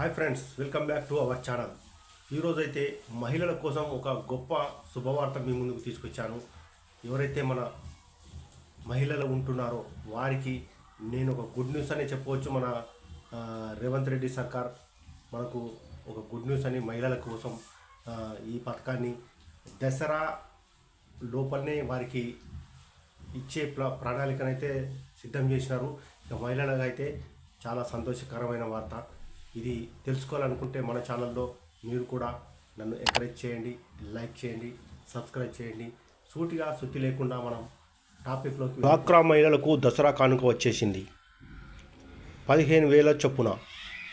Hi friends welcome back to our channel ఈరోజైతే మహిళల కోసం ఒక గొప్ప శుభవార్త మీ ముందుకు తీసుకొచ్చాను. ఎవరైతే మన మహిళలు ఉంటున్నారో వారికి నేను ఒక గుడ్ న్యూస్ అనే చెప్పవచ్చు. మన రేవంత్ రెడ్డి సర్కార్ మనకు ఒక గుడ్ న్యూస్ అని మహిళల కోసం ఈ పథకాన్ని దసరా లోపలనే వారికి ఇచ్చే ప్ర ప్రణాళికనైతే సిద్ధం చేసినారు. ఇక మహిళలకు అయితే చాలా సంతోషకరమైన వార్త. ఇది తెలుసుకోవాలనుకుంటే మన ఛానల్లో మీరు కూడా నన్ను ఎంకరేజ్ చేయండి లైక్ చేయండి సబ్స్క్రైబ్ చేయండి. సూటిగా శుద్ధి లేకుండా మనం టాపిక్లోకి డ్వాక్రా మహిళలకు దసరా కానుక వచ్చేసింది. పదిహేను వేల చొప్పున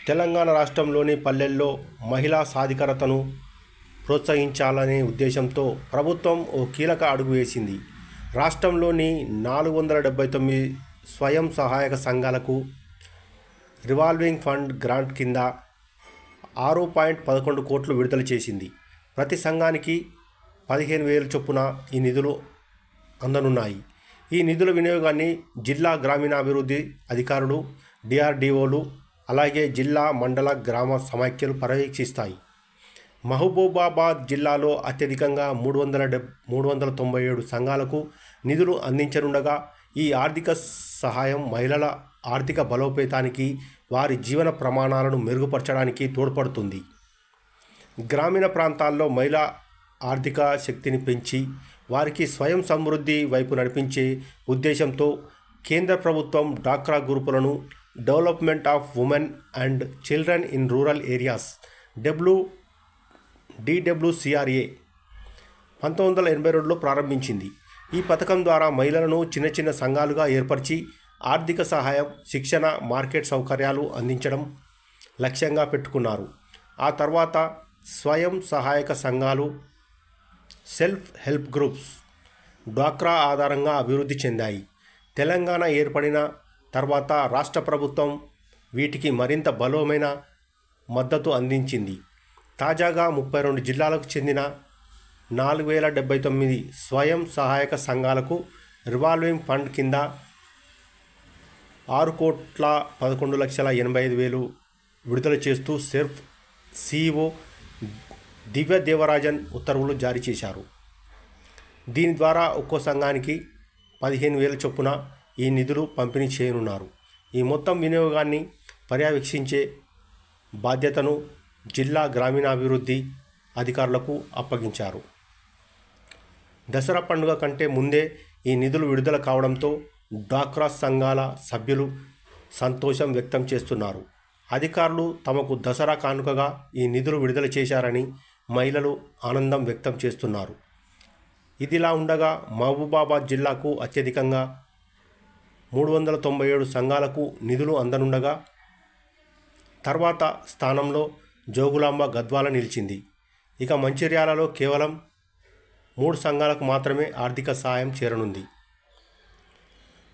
తెలంగాణ రాష్ట్రంలోని పల్లెల్లో మహిళా సాధికారతను ప్రోత్సహించాలనే ఉద్దేశంతో ప్రభుత్వం ఓ కీలక అడుగు వేసింది. రాష్ట్రంలోని నాలుగు వందల డెబ్బై తొమ్మిది స్వయం సహాయక సంఘాలకు రివాల్వింగ్ ఫండ్ గ్రాంట్ కింద ఆరు పాయింట్ పదకొండు కోట్లు విడుదల చేసింది. ప్రతి సంఘానికి పదిహేను వేల చొప్పున ఈ నిధులు అందనున్నాయి. ఈ నిధుల వినియోగాన్ని జిల్లా గ్రామీణాభివృద్ధి అధికారులు డిఆర్డీఓలు అలాగే జిల్లా మండల గ్రామ సమాఖ్యలు పర్యవేక్షిస్తాయి. మహబూబాబాద్ జిల్లాలో అత్యధికంగా మూడు వందల డెబ్ మూడు వందల తొంభై ఏడు సంఘాలకు నిధులు అందించనుండగా ఈ ఆర్థిక సహాయం మహిళల ఆర్థిక బలోపేతానికి వారి జీవన ప్రమాణాలను మెరుగుపరచడానికి తోడ్పడుతుంది. గ్రామీణ ప్రాంతాల్లో మహిళా ఆర్థిక శక్తిని పెంచి వారికి స్వయం సమృద్ధి వైపు నడిపించే ఉద్దేశంతో కేంద్ర ప్రభుత్వం డాక్రా గ్రూపులను development of women and children in rural areas W DWCRA పంతొమ్మిది వందల ఎనభై రెండులో ప్రారంభించింది. ఈ పథకం ద్వారా మహిళలను చిన్న చిన్న సంఘాలుగా ఏర్పరిచి ఆర్థిక సహాయం శిక్షణ మార్కెట్ సౌకర్యాలు అందించడం లక్ష్యంగా పెట్టుకున్నారు. ఆ తర్వాత స్వయం సహాయక సంఘాలు సెల్ఫ్ హెల్ప్ గ్రూప్స్ డ్వాక్రా ఆధారంగా అభివృద్ధి చెందాయి. తెలంగాణ ఏర్పడిన తర్వాత రాష్ట్ర ప్రభుత్వం వీటికి మరింత బలమైన మద్దతు అందించింది. తాజాగా ముప్పై రెండు జిల్లాలకు చెందిన నాలుగు వేల డెబ్బై తొమ్మిది స్వయం సహాయక సంఘాలకు రివాల్వింగ్ ఫండ్ కింద ఆరు కోట్ల పదకొండు లక్షల ఎనభై ఐదు వేలు విడుదల చేస్తూ సెర్ఫ్ సిఇఓ దివ్య దేవరాజన్ ఉత్తర్వులు జారీ చేశారు. దీని ద్వారా ఒక్కో సంఘానికి పదిహేను వేల చొప్పున ఈ నిధులు పంపిణీ చేయనున్నారు. ఈ మొత్తం వినియోగాన్ని పర్యవేక్షించే బాధ్యతను జిల్లా గ్రామీణాభివృద్ధి అధికారులకు అప్పగించారు. దసరా పండుగ కంటే ముందే ఈ నిధులు విడుదల కావడంతో డాక్రా సంఘాల సభ్యులు సంతోషం వ్యక్తం చేస్తున్నారు. అధికారులు తమకు దసరా కానుకగా ఈ నిధులు విడుదల చేశారని మహిళలు ఆనందం వ్యక్తం చేస్తున్నారు. ఇదిలా ఉండగా మహబూబాబాద్ జిల్లాకు అత్యధికంగా మూడు వందల తొంభై ఏడు సంఘాలకు నిధులు అందనుండగా తర్వాత స్థానంలో జోగులాంబ గద్వాల నిలిచింది. ఇక మంచిర్యాలలో కేవలం మూడు సంఘాలకు మాత్రమే ఆర్థిక సాయం చేరనుంది.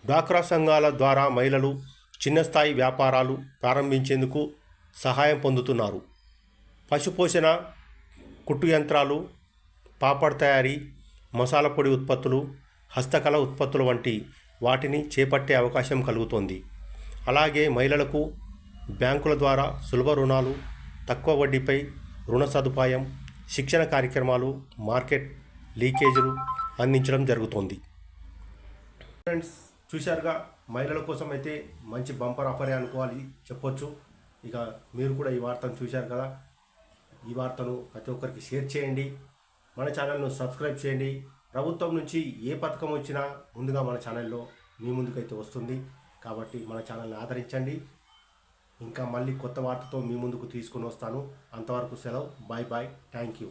డ్వాక్రా సంఘాల ద్వారా మహిళలు చిన్న స్థాయి వ్యాపారాలు ప్రారంభించేందుకు సహాయం పొందుతున్నారు. పశుపోషణ కుట్టు యంత్రాలు పాపడ్ తయారీ మసాలా పొడి ఉత్పత్తులు హస్తకళ ఉత్పత్తులు వంటి వాటిని చేపట్టే అవకాశం కలుగుతోంది. అలాగే మహిళలకు బ్యాంకుల ద్వారా సులభ రుణాలు తక్కువ వడ్డీపై రుణ సదుపాయం శిక్షణ కార్యక్రమాలు మార్కెట్ లీకేజీలు అందించడం జరుగుతోంది. ఫ్రెండ్స్ చూశారుగా మహిళల కోసం అయితే మంచి బంపర్ ఆఫరే అనుకోవాలి చెప్పొచ్చు. ఇక మీరు కూడా ఈ వార్తను చూశారు కదా. ఈ వార్తను ప్రతి ఒక్కరికి షేర్ చేయండి. మన ఛానల్ను సబ్స్క్రైబ్ చేయండి. ప్రభుత్వం నుంచి ఏ పథకం వచ్చినా ముందుగా మన ఛానల్లో మీ ముందుకైతే వస్తుంది. కాబట్టి మన ఛానల్ని ఆదరించండి. ఇంకా మళ్ళీ కొత్త వార్తతో మీ ముందుకు తీసుకుని వస్తాను. అంతవరకు సెలవు. Bye bye. Thank you.